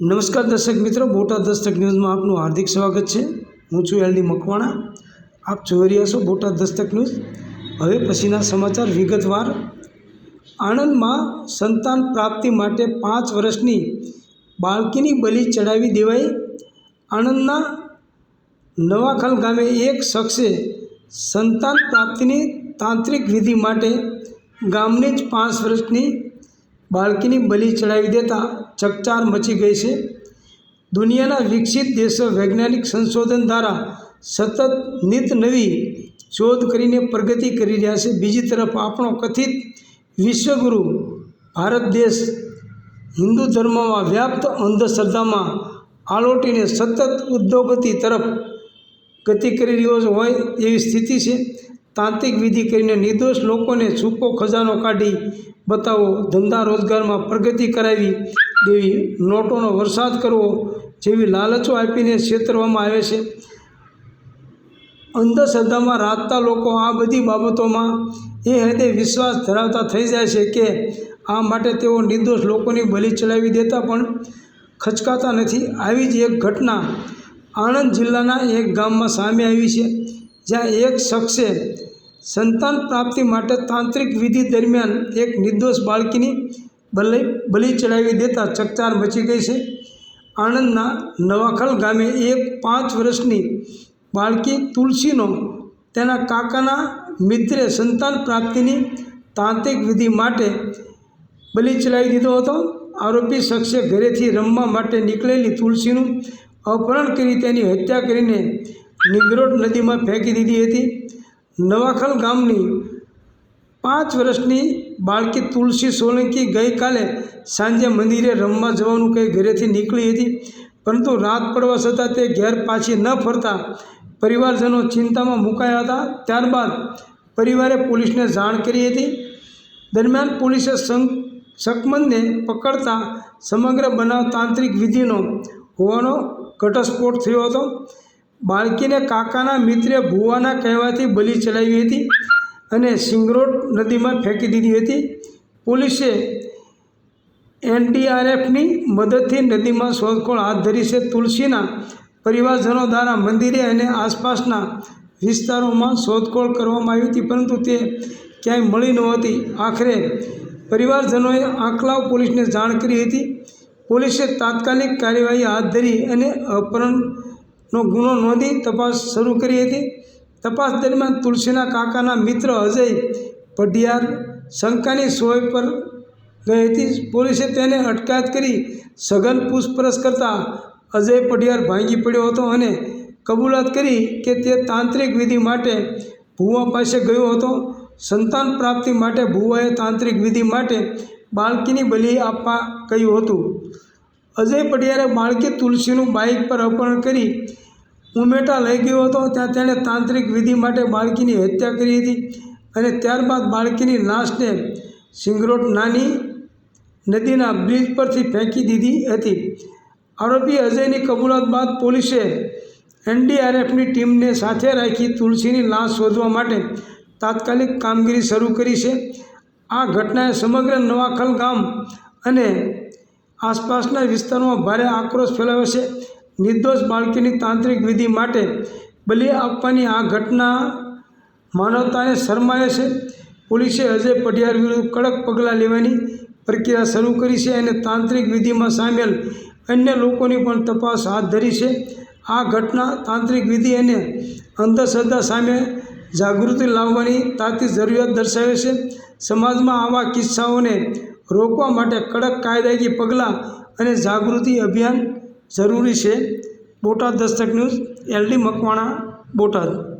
નમસ્કાર દર્શક મિત્રો, બોટાદ દસ્તક ન્યૂઝમાં આપનું હાર્દિક સ્વાગત છે. હું છું એલડી મકવાણા. આપ જોઈ રહ્યા છો બોટાદ દસ્તક ન્યૂઝ. હવે પછીના સમાચાર વિગતવાર. આણંદમાં સંતાન પ્રાપ્તિ માટે પાંચ વર્ષની બાળકીની બલિ ચડાવી દેવાઈ. આણંદના નવાખલ ગામે એક શખ્સે સંતાન પ્રાપ્તિની તાંત્રિક વિધિ માટે ગામની જ પાંચ વર્ષની બાળકીની બલિ ચડાવી દેતા ચકચાર મચી ગઈ છે. દુનિયાના વિકસિત દેશો વૈજ્ઞાનિક સંશોધન દ્વારા સતત નિત નવી શોધ કરીને પ્રગતિ કરી રહ્યા છે. બીજી તરફ આપણો કથિત વિશ્વગુરુ ભારત દેશ હિન્દુ ધર્મમાં વ્યાપ્ત અંધશ્રદ્ધામાં આલોટીને સતત ઉદ્યોગતિ તરફ ગતિ કરી રહ્યો હોય એવી સ્થિતિ છે. તાંત્રિક વિધિ કરીને નિર્દોષ લોકોને છૂપો ખજાનો કાઢી, બતાવો, ધંધા રોજગારમાં પ્રગતિ કરાવી દેવી. નોટોનો વરસાદ કરવો જેવી લાલચો આપીને છેતરવામાં આવે છે. અંધશ્રદ્ધામાં રાતતા લોકો આ બધી બાબતોમાં એ હદે વિશ્વાસ ધરાવતા થઈ જાય છે કે આ માટે તેઓ નિર્દોષ લોકોની બલિ ચડાવી દેતા પણ ખચકાતા નથી. આવી જ એક ઘટના આણંદ જિલ્લાના એક ગામમાં સામે આવી છે. જ્યાં એક શખ્સે સંતાન પ્રાપ્તિ માટે તાંત્રિક વિધિ દરમિયાન એક નિર્દોષ બાળકીની બલિ બલિ ચડાવી દેતા ચકચાર મચી ગઈ છે. આણંદના નવાખલ ગામે એક પાંચ વર્ષની બાળકી તુલસીનો તેના કાકાના મિત્રે સંતાન પ્રાપ્તિની તાંત્રિક વિધિ માટે બલિ ચલાવી દીધો હતો. આરોપી શખ્સે ઘરેથી રમવા માટે નીકળેલી તુલસીનું અપહરણ કરી તેની હત્યા કરીને નિગ્રોડ નદીમાં ફેંકી દીધી હતી. નવાખલ ગામની પાંચ વર્ષની બાળકી તુલસી સોલંકી ગઈકાલે સાંજે મંદિરે રમવા જવાનું કંઈ ઘરેથી નીકળી હતી. પરંતુ રાત પડવા છતાં તે ઘેર પાછી ન ફરતા પરિવારજનો ચિંતામાં મુકાયા હતા. ત્યારબાદ પરિવારે પોલીસને જાણ કરી હતી. દરમિયાન પોલીસે શકમંદને પકડતા સમગ્ર બનાવ તાંત્રિક વિધિનો હોવાનો ઘટસ્ફોટ થયો હતો. બાળકીને કાકાના મિત્રે ભુવાના કહેવાથી બલિ ચલાવી હતી અને સિંગરોડ નદીમાં ફેંકી દીધી હતી. પોલીસે એનડીઆરએફની મદદથી નદીમાં શોધખોળ હાથ ધરી છે. તુલસીના પરિવારજનો દ્વારા મંદિરે અને આસપાસના વિસ્તારોમાં શોધખોળ કરવામાં આવી હતી, પરંતુ તે ક્યાંય મળી નહોતી આખરે પરિવારજનોએ આંકલાવ પોલીસને જાણ કરી હતી. પોલીસે તાત્કાલિક કાર્યવાહી હાથ ધરી અને અપહરણનો ગુનો નોંધી તપાસ શરૂ કરી હતી. તપાસ દરમિયાન તુલસીના કાકાના મિત્ર અજય પઢિયાર શંકાની સોય પર ગઈ હતી. પોલીસે તેને અટકાયત કરી સઘન પૂછપરછ કરતાં અજય પઢિયાર ભાંગી પડ્યો હતો અને કબૂલાત કરી કે તે તાંત્રિક વિધિ માટે ભુવા પાસે ગયો હતો. સંતાન પ્રાપ્તિ માટે ભુવાએ તાંત્રિક વિધિ માટે બાળકીની બલિ આપવા કહ્યું હતું. અજય પટિયારે બાળકી તુલસીનું બાઇક પર અપહરણ કરી ઉમેટા લઈ ગયો હતો. ત્યાં તેણે તાંત્રિક વિધિ માટે બાળકીની હત્યા કરી હતી અને ત્યારબાદ બાળકીની લાશને સિંગરોટ નાની નદીના બ્રિજ પરથી ફેંકી દીધી હતી. આરોપી અજયની કબૂલાત બાદ પોલીસે એનડીઆરએફની ટીમને સાથે રાખી તુલસીની લાશ શોધવા માટે તાત્કાલિક કામગીરી શરૂ કરી છે. આ ઘટનાએ સમગ્ર નવાખલ ગામ અને આસપાસના વિસ્તારોમાં ભારે આક્રોશ ફેલાયો છે. નિર્દોષ બાળકીની તાંત્રિક વિધિ માટે બલિ આપવાની આ ઘટના માનવતાને શરમાવે છે. પોલીસે અજય પઢિયાર વિરુદ્ધ કડક પગલાં લેવાની પ્રક્રિયા શરૂ કરી છે અને તાંત્રિક વિધિમાં સામેલ અન્ય લોકોની પણ તપાસ હાથ ધરી છે. આ ઘટના તાંત્રિક વિધિ અને અંધશ્રદ્ધા સામે જાગૃતિ લાવવાની તાતી જરૂરિયાત દર્શાવે છે. સમાજમાં આવા કિસ્સાઓને રોકવા માટે કડક કાયદાકીય પગલાં અને જાગૃતિ અભિયાન જરૂરી છે. Botad Dastak news LD Makwana, Botad.